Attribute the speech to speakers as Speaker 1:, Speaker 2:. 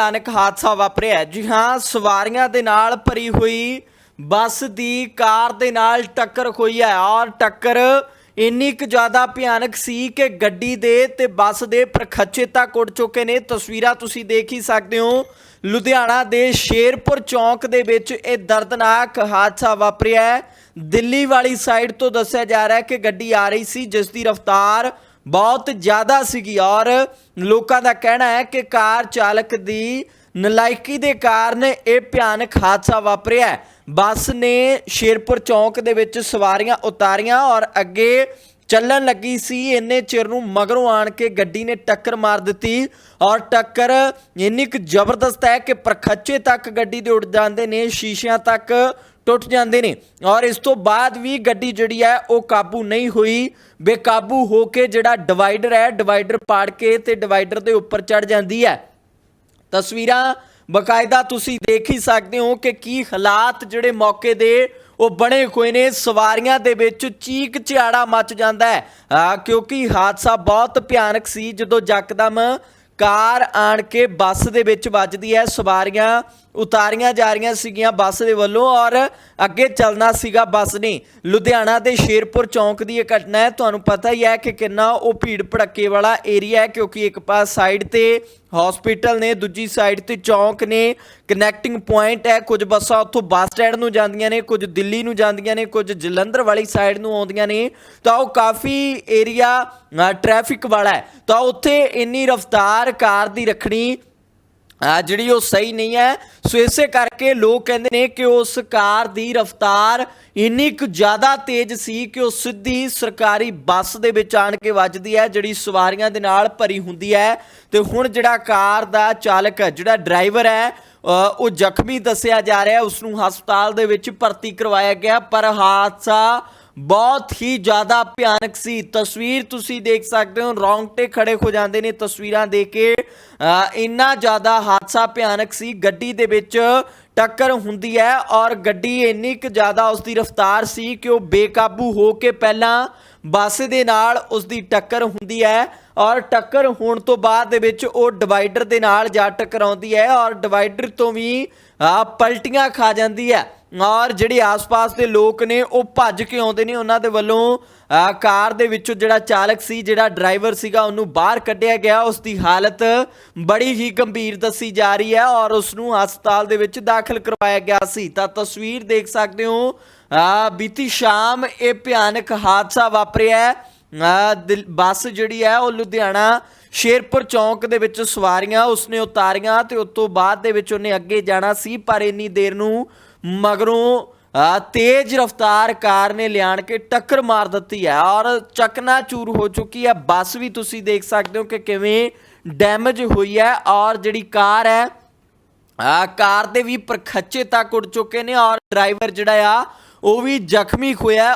Speaker 1: ਭਿਆਨਕ ਹਾਦਸਾ ਵਾਪਰਿਆ ਜੀ ਹਾਂ, ਸਵਾਰੀਆਂ ਦੇ ਨਾਲ ਭਰੀ ਹੋਈ ਬੱਸ ਦੀ ਕਾਰ ਦੇ ਨਾਲ ਟੱਕਰ ਹੋਈ ਹੈ ਔਰ ਟੱਕਰ ਇੰਨੀ ਕੁ ਜ਼ਿਆਦਾ ਭਿਆਨਕ ਸੀ ਕਿ ਗੱਡੀ ਦੇ ਤੇ ਬੱਸ ਦੇ ਪ੍ਰਖੱਚੇ ਤੱਕ ਉੱਡ ਚੁੱਕੇ ਨੇ। ਤਸਵੀਰਾਂ ਤੁਸੀਂ ਦੇਖ ਹੀ ਸਕਦੇ ਹੋ। ਲੁਧਿਆਣਾ ਦੇ ਸ਼ੇਰਪੁਰ ਚੌਂਕ ਦੇ ਵਿੱਚ ਇਹ ਦਰਦਨਾਕ ਹਾਦਸਾ ਵਾਪਰਿਆ ਦਿੱਲੀ ਵਾਲੀ ਸਾਈਡ ਤੋਂ ਦੱਸਿਆ ਜਾ ਰਿਹਾ ਹੈ ਕਿ ਗੱਡੀ ਆ ਰਹੀ ਸੀ, ਜਿਸ ਦੀ ਰਫ਼ਤਾਰ ਬਹੁਤ ਜ਼ਿਆਦਾ ਸੀਗੀ ਔਰ ਲੋਕਾਂ ਦਾ ਕਹਿਣਾ ਹੈ ਕਿ ਕਾਰ ਚਾਲਕ ਦੀ ਨਲਾਇਕੀ ਦੇ ਕਾਰਨ ਇਹ ਭਿਆਨਕ ਹਾਦਸਾ ਵਾਪਰਿਆ ਹੈ। ਬੱਸ ਨੇ ਸ਼ੇਰਪੁਰ ਚੌਂਕ ਦੇ ਵਿੱਚ ਸਵਾਰੀਆਂ ਉਤਾਰੀਆਂ ਔਰ ਅੱਗੇ ਚੱਲਣ ਲੱਗੀ ਸੀ ਇੰਨੇ ਚਿਰ ਨੂੰ ਮਗਰੋਂ ਆਣ ਕੇ ਗੱਡੀ ਨੇ ਟੱਕਰ ਮਾਰ ਦਿੱਤੀ ਔਰ ਟੱਕਰ ਇੰਨੀ ਕੁ ਜ਼ਬਰਦਸਤ ਹੈ ਕਿ ਪ੍ਰਖੱਚੇ ਤੱਕ ਗੱਡੀ ਦੇ ਉੱਡ ਜਾਂਦੇ ਨੇ, ਸ਼ੀਸ਼ਿਆਂ ਤੱਕ ਟੁੱਟ ਜਾਂਦੇ ਨੇ। ਔਰ ਇਸ ਤੋਂ ਬਾਅਦ ਵੀ ਗੱਡੀ ਜਿਹੜੀ ਹੈ, ਉਹ ਕਾਬੂ ਨਹੀਂ ਹੋਈ। ਬੇਕਾਬੂ ਹੋ ਕੇ ਜਿਹੜਾ ਡਿਵਾਈਡਰ ਹੈ, ਡਿਵਾਈਡਰ ਪਾੜ ਕੇ ਤੇ ਡਿਵਾਈਡਰ ਦੇ ਉੱਪਰ ਚੜ ਜਾਂਦੀ ਹੈ। ਤਸਵੀਰਾਂ ਬਕਾਇਦਾ ਤੁਸੀਂ ਦੇਖ ਹੀ ਸਕਦੇ ਹੋ ਕਿ ਕੀ ਹਾਲਾਤ ਜਿਹੜੇ ਮੌਕੇ ਦੇ, ਉਹ ਬਣੇ ਹੋਏ ਨੇ। ਸਵਾਰੀਆਂ ਦੇ ਵਿੱਚ ਚੀਕ ਚਿਹਾੜਾ ਮਚ ਜਾਂਦਾ ਹੈ। ਕਿਉਂਕਿ ਹਾਦਸਾ ਬਹੁਤ ਭਿਆਨਕ ਸੀ। ਜਦੋਂ ਯਕਦਮ ਕਾਰ ਆਣ ਕੇ ਬੱਸ ਦੇ ਵਿੱਚ ਵੱਜਦੀ ਹੈ, ਸਵਾਰੀਆਂ ਉਤਾਰੀਆਂ ਜਾ ਰਹੀਆਂ ਸੀਗੀਆਂ ਬੱਸ ਦੇ ਵੱਲੋਂ ਔਰ ਅੱਗੇ ਚੱਲਣਾ ਸੀਗਾ ਬੱਸ ਨੇ। ਲੁਧਿਆਣਾ ਦੇ ਸ਼ੇਰਪੁਰ ਚੌਂਕ ਦੀ ਇਹ ਘਟਨਾ ਹੈ। ਤੁਹਾਨੂੰ ਪਤਾ ਹੀ ਹੈ ਕਿ ਕਿੰਨਾ ਉਹ ਭੀੜ ਭੜੱਕੇ ਵਾਲਾ ਏਰੀਆ ਹੈ ਕਿਉਂਕਿ ਇੱਕ ਪਾਸ ਸਾਈਡ ਤੇ ਹਸਪੀਟਲ ਨੇ, ਦੂਜੀ ਸਾਈਡ ਤੇ ਚੌਂਕ ਨੇ, ਕਨੈਕਟਿੰਗ ਪੁਆਇੰਟ ਹੈ। ਕੁਝ ਬੱਸਾਂ ਉੱਥੋਂ ਬੱਸ ਸਟੈਂਡ ਨੂੰ ਜਾਂਦੀਆਂ ਨੇ, ਕੁਝ ਦਿੱਲੀ ਨੂੰ ਜਾਂਦੀਆਂ ਨੇ, ਕੁਝ ਜਲੰਧਰ ਵਾਲੀ ਸਾਈਡ ਨੂੰ ਆਉਂਦੀਆਂ ਨੇ। ਤਾਂ ਉਹ ਕਾਫੀ ਏਰੀਆ ਟ੍ਰੈਫਿਕ ਵਾਲਾ ਹੈ। ਤਾਂ ਉੱਥੇ ਇੰਨੀ ਰਫ਼ਤਾਰ ਕਾਰ ਦੀ ਰੱਖਣੀ ਆ ਜਿਹੜੀ ਉਹ ਸਹੀ ਨਹੀਂ ਹੈ, ਸੋ ਇਸੇ ਕਰਕੇ ਲੋਕ ਕਹਿੰਦੇ ਨੇ ਕਿ ਉਸ ਕਾਰ ਦੀ ਰਫ਼ਤਾਰ ਇੰਨੀ ਕੁ ਜ਼ਿਆਦਾ ਤੇਜ਼ ਸੀ ਕਿ ਉਹ ਸਿੱਧੀ ਸਰਕਾਰੀ ਬੱਸ ਦੇ ਵਿੱਚ ਆਣ ਕੇ ਵੱਜਦੀ ਹੈ, ਜਿਹੜੀ ਸਵਾਰੀਆਂ ਦੇ ਨਾਲ ਭਰੀ ਹੁੰਦੀ ਹੈ। ਤੇ ਹੁਣ ਜਿਹੜਾ ਕਾਰ ਦਾ ਚਾਲਕ ਹੈ, ਜਿਹੜਾ ਡਰਾਈਵਰ ਹੈ ਉਹ ਜ਼ਖਮੀ ਦੱਸਿਆ ਜਾ ਰਿਹਾ ਹੈ। ਉਸ ਨੂੰ ਹਸਪਤਾਲ ਦੇ ਵਿੱਚ ਭਰਤੀ ਕਰਵਾਇਆ ਗਿਆ, ਪਰ ਹਾਦਸਾ ਬਹੁਤ ਹੀ ਜ਼ਿਆਦਾ ਭਿਆਨਕ ਸੀ। ਤਸਵੀਰ ਤੁਸੀਂ ਦੇਖ ਸਕਦੇ ਹੋ, ਰੌਂਗਟੇ ਖੜੇ ਹੋ ਜਾਂਦੇ ਨੇ ਤਸਵੀਰਾਂ ਦੇਖ ਕੇ। ਇੰਨਾ ਜ਼ਿਆਦਾ ਹਾਦਸਾ ਭਿਆਨਕ ਸੀ। ਗੱਡੀ ਦੇ ਵਿੱਚ ਟੱਕਰ ਹੁੰਦੀ ਹੈ ਔਰ ਗੱਡੀ ਇੰਨੀ ਕੁ ਜ਼ਿਆਦਾ ਉਸ ਦੀ ਰਫ਼ਤਾਰ ਸੀ ਕਿ ਉਹ ਬੇਕਾਬੂ ਹੋ ਕੇ ਪਹਿਲਾਂ ਬੱਸ ਦੇ ਨਾਲ ਉਸ ਦੀ ਟੱਕਰ ਹੁੰਦੀ ਹੈ ਔਰ ਟੱਕਰ ਹੋਣ ਤੋਂ ਬਾਅਦ ਦੇ ਵਿੱਚ ਉਹ ਡਿਵਾਈਡਰ ਦੇ ਨਾਲ ਜਾ ਟਕਰਾਉਂਦੀ ਹੈ ਔਰ ਡਿਵਾਈਡਰ ਤੋਂ ਵੀ ਪਲਟੀਆਂ ਖਾ ਜਾਂਦੀ ਹੈ। ਔਰ ਜਿਹੜੇ ਆਸ-ਪਾਸ ਦੇ ਲੋਕ ਨੇ, ਉਹ ਭੱਜ ਕੇ ਆਉਂਦੇ ਨੇ ਉਹਨਾਂ ਦੇ ਵੱਲੋਂ ਕਾਰ ਦੇ ਵਿੱਚੋਂ ਜਿਹੜਾ ਚਾਲਕ ਸੀ, ਜਿਹੜਾ ਡਰਾਈਵਰ ਸੀਗਾ, ਉਹਨੂੰ ਬਾਹਰ ਕੱਢਿਆ ਗਿਆ। ਉਸ ਦੀ ਹਾਲਤ ਬੜੀ ਹੀ ਗੰਭੀਰ ਦੱਸੀ ਜਾ ਰਹੀ ਹੈ ਔਰ ਉਸ ਨੂੰ ਹਸਪਤਾਲ ਦੇ ਵਿੱਚ ਦਾਖਲ ਕਰਵਾਇਆ ਗਿਆ ਸੀ। ਤਾਂ ਤਸਵੀਰ ਦੇਖ ਸਕਦੇ ਹੋ ਬੀਤੀ ਸ਼ਾਮ ਇਹ ਭਿਆਨਕ ਹਾਦਸਾ ਵਾਪਰਿਆ ਹੈ। ਬੱਸ ਜਿਹੜੀ ਹੈ ਉਹ ਲੁਧਿਆਣਾ ਸ਼ੇਰਪੁਰ ਚੌਂਕ ਦੇ ਵਿੱਚ ਸਵਾਰੀਆਂ ਉਸਨੇ ਉਤਾਰੀਆਂ ਤੇ ਉਸ ਤੋਂ ਬਾਅਦ ਦੇ ਵਿੱਚ ਉਹਨੇ ਅੱਗੇ ਜਾਣਾ ਸੀ, ਪਰ ਇੰਨੀ ਦੇਰ ਨੂੰ ਮਗਰੋਂ ਤੇਜ਼ ਰਫ਼ਤਾਰ ਕਾਰ ਨੇ ਲਿਆਣ ਕੇ ਟੱਕਰ ਮਾਰ ਦਿੱਤੀ ਹੈ ਔਰ ਚਕਨਾ ਚੂਰ ਹੋ ਚੁੱਕੀ ਹੈ ਬੱਸ ਵੀ ਤੁਸੀਂ ਦੇਖ ਸਕਦੇ ਹੋ ਕਿ ਕਿਵੇਂ ਡੈਮੇਜ ਹੋਈ ਹੈ ਔਰ ਜਿਹੜੀ ਕਾਰ ਹੈ, ਆ, ਕਾਰ ਦੇ ਵੀ ਪਰਖੱਚੇ ਤੱਕ ਉੱਡ ਚੁੱਕੇ ਨੇ ਔਰ ਡਰਾਈਵਰ ਜਿਹੜਾ ਆ, ਉਹ ਵੀ ਜ਼ਖਮੀ ਹੋਇਆ।